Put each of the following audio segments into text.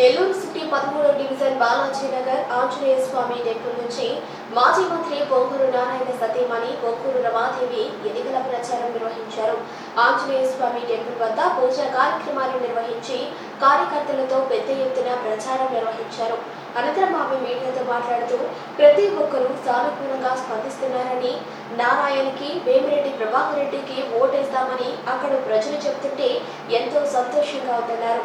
Nellore city పదమూడో division Balaji Nagar Anjaneya Swamy temple నుంచి మాజీ మంత్రి పొంగూరు నారాయణ సతీమణి పొంగూరు రమాదేవి ఎన్నికల ప్రచారం నిర్వహించారు. ఆంజనేయ స్వామి టెంపుల్ వద్ద పూజా కార్యక్రమాలు నిర్వహించి కార్యకర్తలతో పెద్ద ఎత్తున ప్రచారం నిర్వహించారు. అనంతరం ఆమె మీడియాతో మాట్లాడుతూ ప్రతి ఒక్కరూ సానుకూలంగా స్పందిస్తున్నారని నారాయణకి వేమిరెడ్డి ప్రభాకర్ రెడ్డికి ఓటేస్తామని అక్కడ ప్రజలు చెప్తుంటే ఎంతో సంతోషంగా ఉందన్నారు.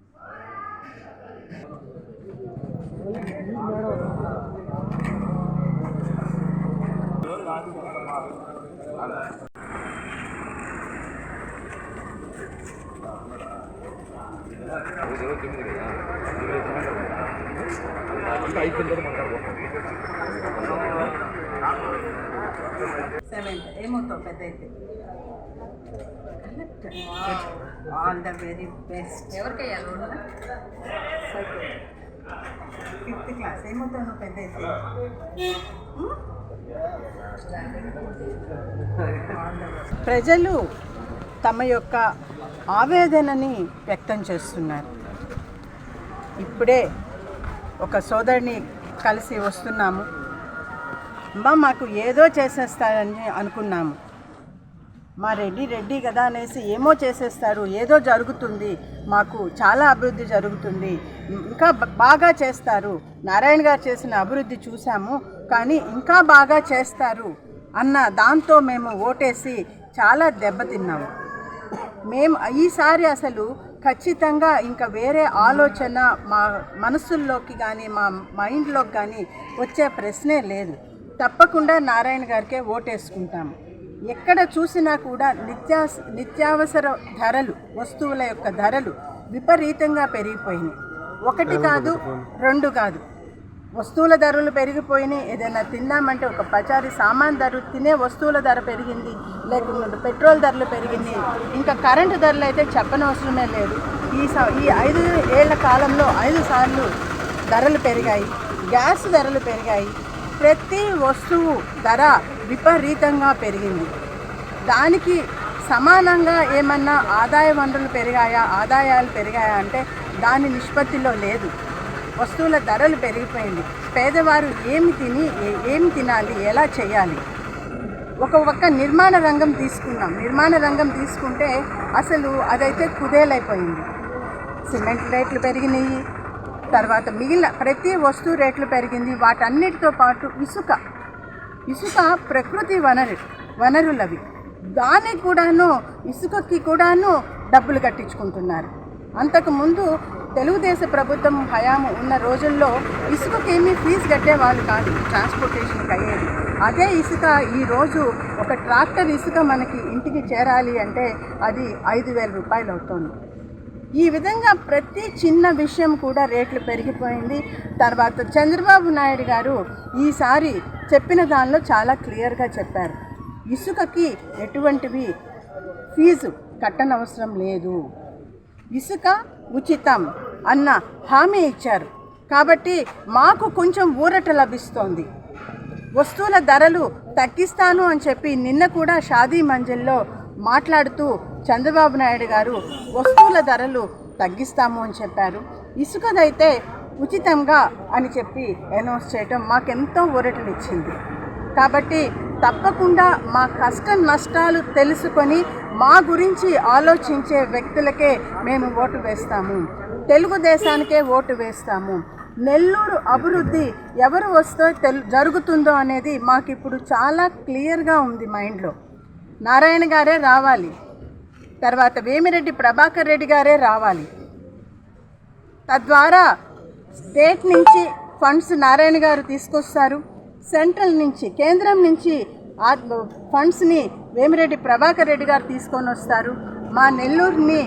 ఇందాక పెయింట్ వేసి అయిపోయిన తర్వాత సెవెంత్ ఏమవుతావు పెద్ద అయితే ఆల్ ద వెరీ బెస్ట్ ఎవరికయ్యా లోన్ ఫిఫ్త్ క్లాస్ ఏమవుతావు నువ్వు పెద్ద అయితే? ప్రజలు తమ యొక్క ఆవేదనని వ్యక్తం చేస్తున్నారు. ఇప్పుడే ఒక సోదరిని కలిసి వస్తున్నాము. అమ్మా మాకు ఏదో చేసేస్తారని అనుకున్నాము. మా రెడ్డి రెడ్డి కదా అనేసి ఏమో చేసేస్తారు ఏదో జరుగుతుంది మాకు చాలా అభివృద్ధి జరుగుతుంది ఇంకా బాగా చేస్తారు. నారాయణ గారు చేసిన అభివృద్ధి చూసాము కానీ ఇంకా బాగా చేస్తారు అన్న దాంతో మేము ఓటేసి చాలా దెబ్బతిన్నాము. మేము ఈసారి అసలు ఖచ్చితంగా ఇంకా వేరే ఆలోచన మా మనసుల్లోకి కానీ మా మైండ్లోకి కానీ వచ్చే ప్రశ్నే లేదు. తప్పకుండా నారాయణ గారికే ఓటేసుకుంటాము. ఎక్కడ చూసినా కూడా నిత్యా నిత్యావసర ధరలు వస్తువుల యొక్క ధరలు విపరీతంగా పెరిగిపోయినాయి. ఒకటి కాదు రెండు కాదు. వస్తువుల ధరలు పెరిగిపోయినాయి. ఏదైనా తిన్నామంటే ఒక పచారి సామాన్ ధర తినే వస్తువుల ధర పెరిగింది. లేకుంటే పెట్రోల్ ధరలు పెరిగింది. ఇంకా కరెంటు ధరలు అయితే చెప్పనవసరమే లేదు. ఈ స ఈ ఐదు ఏళ్ళ కాలంలో ఐదు సార్లు ధరలు పెరిగాయి. గ్యాస్ ధరలు పెరిగాయి. ప్రతి వస్తువు ధర విపరీతంగా పెరిగింది. దానికి సమానంగా ఏమన్నా ఆదాయ వనరులు పెరిగాయా ఆదాయాలు పెరిగాయా అంటే దాని నిష్పత్తిలో లేదు. వస్తువుల ధరలు పెరిగిపోయింది. పేదవారు ఏమి తిని ఏమి తినాలి ఎలా చేయాలి? ఒక ఒక్క నిర్మాణ రంగం తీసుకున్నాం నిర్మాణ రంగం తీసుకుంటే అసలు అదైతే కుదేలైపోయింది. సిమెంట్ రేట్లు పెరిగినాయి తర్వాత మిగిలిన ప్రతి వస్తువు రేట్లు పెరిగింది. వాటన్నిటితో పాటు ఇసుక. ఇసుక ప్రకృతి వనరు వనరులవి. దానికి కూడాను ఇసుకకి కూడాను డబ్బులు కట్టించుకుంటున్నారు. అంతకుముందు తెలుగుదేశం ప్రభుత్వం హయాము ఉన్న రోజుల్లో ఇసుకకేమీ ఫీజు కట్టేవాళ్ళు కాదు ట్రాన్స్పోర్టేషన్కి అయ్యేది. అదే ఇసుక ఈరోజు ఒక ట్రాక్టర్ ఇసుక మనకి ఇంటికి చేరాలి అంటే అది ఐదు వేల రూపాయలు అవుతుంది. ఈ విధంగా ప్రతి చిన్న విషయం కూడా రేట్లు పెరిగిపోయింది. తర్వాత చంద్రబాబు నాయుడు గారు ఈసారి చెప్పిన దానిలో చాలా క్లియర్గా చెప్పారు. ఇసుకకి ఎటువంటివి ఫీజు కట్టనవసరం లేదు. ఇసుక ఉచితం అన్న హామీ ఇచ్చారు. కాబట్టి మాకు కొంచెం ఊరట లభిస్తోంది. వస్తువుల ధరలు తగ్గిస్తాను అని చెప్పి నిన్న కూడా షాదీ మంజిల్లో మాట్లాడుతూ చంద్రబాబు నాయుడు గారు వస్తువుల ధరలు తగ్గిస్తాము అని చెప్పారు. ఇసుకదైతే ఉచితంగా అని చెప్పి అనౌన్స్ చేయటం మాకెంతో ఊరటనిచ్చింది. కాబట్టి తప్పకుండా మా కష్ట నష్టాలు తెలుసుకొని మా గురించి ఆలోచించే వ్యక్తులకే మేము ఓటు వేస్తాము. తెలుగుదేశానికే ఓటు వేస్తాము. నెల్లూరు అభివృద్ధి ఎవరు వస్తే తెల్ జరుగుతుందో అనేది మాకు ఇప్పుడు చాలా క్లియర్గా ఉంది మైండ్లో. నారాయణ గారే రావాలి. తర్వాత వేమిరెడ్డి ప్రభాకర్ రెడ్డి గారే రావాలి. తద్వారా స్టేట్ నుంచి ఫండ్స్ నారాయణ గారు తీసుకొస్తారు. సెంట్రల్ నుంచి కేంద్రం నుంచి ఫండ్స్ని వేమిరెడ్డి ప్రభాకర్ రెడ్డి గారు తీసుకొని వస్తారు. మా నెల్లూరుని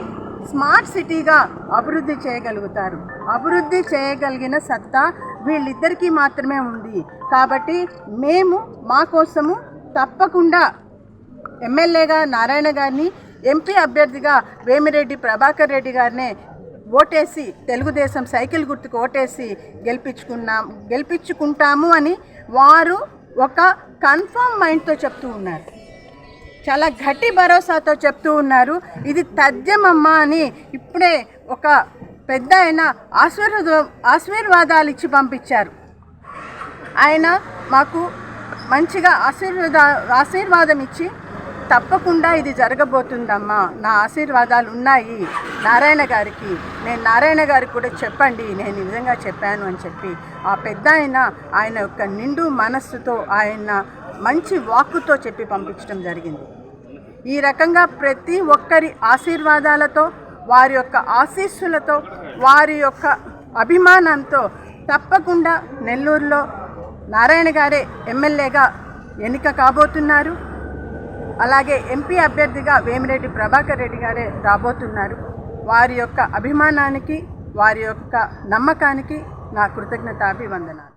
స్మార్ట్ సిటీగా అభివృద్ధి చేయగలుగుతారు. అభివృద్ధి చేయగలిగిన సత్తా వీళ్ళిద్దరికీ మాత్రమే ఉంది. కాబట్టి మేము మా కోసము తప్పకుండా ఎమ్మెల్యేగా నారాయణ గారిని ఎంపీ అభ్యర్థిగా వేమిరెడ్డి ప్రభాకర్ రెడ్డి గారినే ఓటేసి తెలుగుదేశం సైకిల్ గుర్తుకు ఓటేసి గెలిపించుకున్నాం గెలిపించుకుంటాము అని వారు ఒక కన్ఫర్మ్ మైండ్తో చెప్తూ ఉన్నారు. చాలా గట్టి భరోసాతో చెప్తూ ఉన్నారు. ఇది తథ్యమమ్మ అని ఇప్పుడే ఒక పెద్ద ఆయన ఆశీర్వాద ఆశీర్వాదాలు ఇచ్చి పంపించారు. ఆయన మాకు మంచిగా ఆశీర్వాద ఆశీర్వాదం ఇచ్చి తప్పకుండా ఇది జరగబోతుందమ్మా. నా ఆశీర్వాదాలు ఉన్నాయి. నారాయణ గారికి నేను నారాయణ గారికి కూడా చెప్పండి. నేను నిజంగా చెప్పాను అని చెప్పి. ఆ పెద్ద ఆయన ఆయన యొక్క నిండు మనస్సుతో ఆయన మంచి వాక్కుతో చెప్పి పంపించడం జరిగింది. ఈ రకంగా ప్రతి ఒక్కరి ఆశీర్వాదాలతో వారి యొక్క ఆశీస్సులతో వారి యొక్క అభిమానంతో తప్పకుండా నెల్లూరులో నారాయణ గారే ఎమ్మెల్యేగా ఎన్నిక కాబోతున్నారు. అలాగే ఎంపీ అభ్యర్థిగా వేమిరెడ్డి ప్రభాకర్ రెడ్డి గారే రాబోతున్నారు. వారి యొక్క అభిమానానికి వారి యొక్క నమ్మకానికి నా కృతజ్ఞతాభివందనాలు.